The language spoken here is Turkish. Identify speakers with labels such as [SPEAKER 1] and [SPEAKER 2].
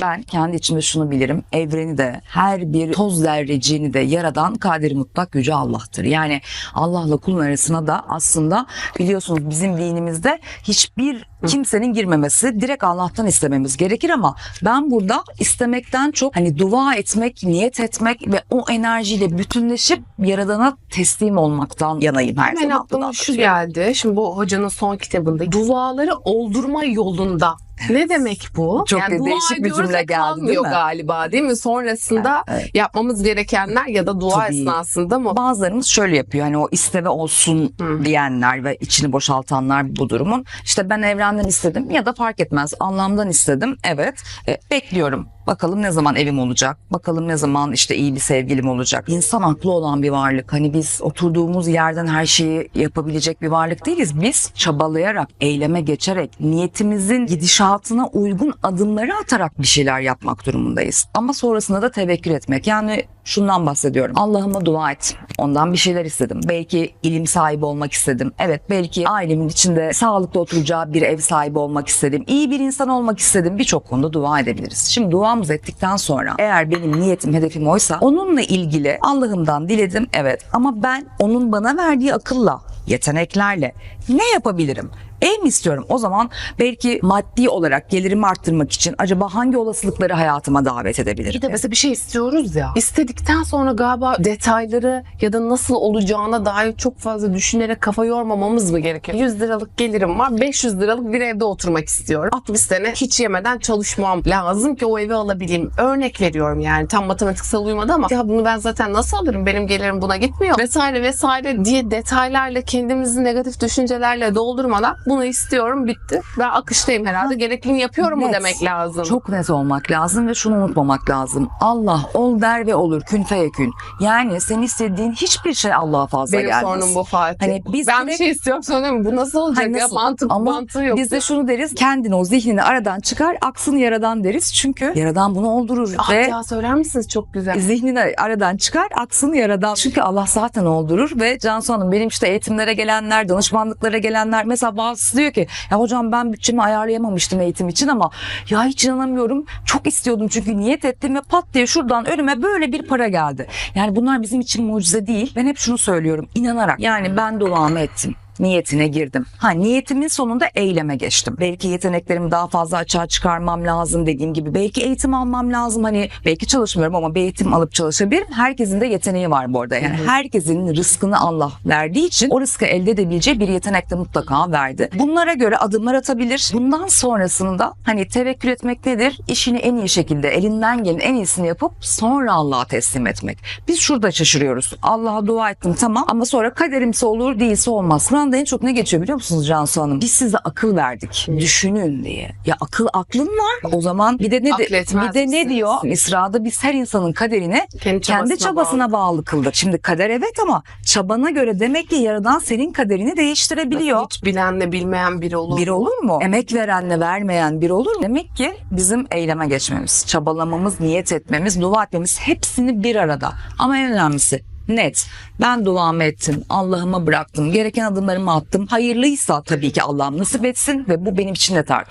[SPEAKER 1] Ben kendi içimde şunu bilirim. Evreni de her bir toz zerreciğini de yaradan kaderi mutlak yüce Allah'tır. Yani Allah'la kulun arasına da aslında biliyorsunuz bizim dinimizde hiçbir kimsenin girmemesi direkt Allah'tan istememiz gerekir ama ben burada istemekten çok hani dua etmek, niyet etmek ve o enerjiyle bütünleşip yaradana teslim olmaktan yanayım her
[SPEAKER 2] Hemen
[SPEAKER 1] zaman.
[SPEAKER 2] aklıma şu geldi. Şimdi bu hocanın son kitabında duaları oldurma yolunda. Ne demek bu?
[SPEAKER 1] Çok
[SPEAKER 2] dua
[SPEAKER 1] değişik bir cümle geldi, değil mi?
[SPEAKER 2] galiba değil mi? Sonrasında
[SPEAKER 1] Evet.
[SPEAKER 2] yapmamız gerekenler ya da dua
[SPEAKER 1] Tabii.
[SPEAKER 2] esnasında mı?
[SPEAKER 1] Bazılarımız şöyle yapıyor hani o isteme olsun
[SPEAKER 2] Hı.
[SPEAKER 1] diyenler ve içini boşaltanlar bu durumun. İşte ben evrenden istedim ya da fark etmez anlamdan istedim evet E, bekliyorum. Bakalım ne zaman evim olacak? Bakalım ne zaman işte iyi bir sevgilim olacak? İnsan aklı olan bir varlık. Hani biz oturduğumuz yerden her şeyi yapabilecek bir varlık değiliz. Biz çabalayarak, eyleme geçerek, niyetimizin gidişatına uygun adımları atarak bir şeyler yapmak durumundayız. Ama sonrasında da tevekkül etmek. Yani şundan bahsediyorum. Allah'ıma dua et. Ondan bir şeyler istedim. Belki ilim sahibi olmak istedim. Evet belki ailemin içinde sağlıklı oturacağı bir ev sahibi olmak istedim. İyi bir insan olmak istedim. Birçok konuda dua edebiliriz. Şimdi duamızı ettikten sonra eğer benim niyetim, hedefim oysa onunla ilgili Allah'ımdan diledim. Evet ama ben onun bana verdiği akılla, yeteneklerle ne yapabilirim? Ev mi istiyorum? O zaman belki maddi olarak gelirimi arttırmak için acaba hangi olasılıkları hayatıma davet edebilirim?
[SPEAKER 2] Bir de mesela bir şey istiyoruz ya. İstedikten sonra galiba detayları ya da nasıl olacağına dair çok fazla düşünerek kafa yormamamız mı gerekiyor? 100 liralık gelirim var. 500 liralık bir evde oturmak istiyorum. 60 sene hiç yemeden çalışmam lazım ki o evi alabileyim. Örnek veriyorum yani. Tam matematiksel uymadı ama ya bunu ben zaten nasıl alırım? Benim gelirim buna gitmiyor. Vesaire vesaire diye detaylarla kendimizi negatif düşüncelerle doldurmadan bunu istiyorum bitti. Ben akıştayım herhalde. Gerekliliğini yapıyorum mu
[SPEAKER 1] Net.
[SPEAKER 2] demek lazım.
[SPEAKER 1] Çok net olmak lazım ve şunu unutmamak lazım. Allah ol der ve olur kün feyekün. Yani senin istediğin hiçbir şey Allah'a fazla
[SPEAKER 2] Benim
[SPEAKER 1] gelmez.
[SPEAKER 2] sorunum bu Fatih.
[SPEAKER 1] Hani biz
[SPEAKER 2] ben bir
[SPEAKER 1] direkt-
[SPEAKER 2] şey istiyorum söyleyeyim bu nasıl olacak
[SPEAKER 1] Hani
[SPEAKER 2] ya
[SPEAKER 1] nasıl?
[SPEAKER 2] mantık
[SPEAKER 1] Ama
[SPEAKER 2] mantığı yok.
[SPEAKER 1] Biz de şunu deriz kendini o zihnini aradan çıkar aksın yaradan deriz. Çünkü yaradan bunu oldurur
[SPEAKER 2] ah
[SPEAKER 1] ve
[SPEAKER 2] ya söyler misiniz çok güzel.
[SPEAKER 1] zihnini aradan çıkar aksın yaradan. Çünkü Allah zaten oldurur ve Cansu Hanım benim işte eğitimlere gelenler, danışmanlıklara gelenler mesela bazısı diyor ki ya hocam ben bütçemi ayarlayamamıştım eğitim için ama ya hiç inanamıyorum. Çok istiyordum çünkü niyet ettim ve pat diye şuradan önüme böyle bir para geldi. Yani bunlar bizim için mucize değil. Ben hep şunu söylüyorum inanarak yani ben duamı ettim niyetine girdim. Ha niyetimin sonunda eyleme geçtim. Belki yeteneklerimi daha fazla açığa çıkarmam lazım dediğim gibi. Belki eğitim almam lazım. Hani belki çalışmıyorum ama bir eğitim alıp çalışabilirim. Herkesin de yeteneği var bu arada. Yani herkesin rızkını Allah verdiği için o rızkı elde edebileceği bir yetenek de mutlaka verdi. Bunlara göre adımlar atabilir. Bundan sonrasında hani tevekkül etmek nedir? İşini en iyi şekilde elinden gelen en iyisini yapıp sonra Allah'a teslim etmek. Biz şurada şaşırıyoruz. Allah'a dua ettim tamam ama sonra kaderimse olur değilse olmaz. Kur'an'da en çok ne geçiyor biliyor musunuz Cansu Hanım? Biz size akıl verdik. Düşünün diye. Ya akıl aklın var. O zaman bir de ne
[SPEAKER 2] Akletmez
[SPEAKER 1] bir de ne diyor? İsra'da biz her insanın kaderini
[SPEAKER 2] Kendi
[SPEAKER 1] kendi
[SPEAKER 2] çabasına
[SPEAKER 1] çabasına bağlı kıldık. Şimdi kader evet ama çabana göre demek ki yaradan senin kaderini değiştirebiliyor.
[SPEAKER 2] Hiç bilenle bilmeyen biri olur.
[SPEAKER 1] Bir olur mu? Emek verenle vermeyen bir olur mu? Demek ki bizim eyleme geçmemiz, çabalamamız, niyet etmemiz, dua etmemiz hepsini bir arada. Ama en önemlisi net. Ben duamı ettim. Allah'ıma bıraktım. Gereken adımlarımı attım. Hayırlıysa tabii ki Allah'ım nasip etsin ve bu benim için net artık.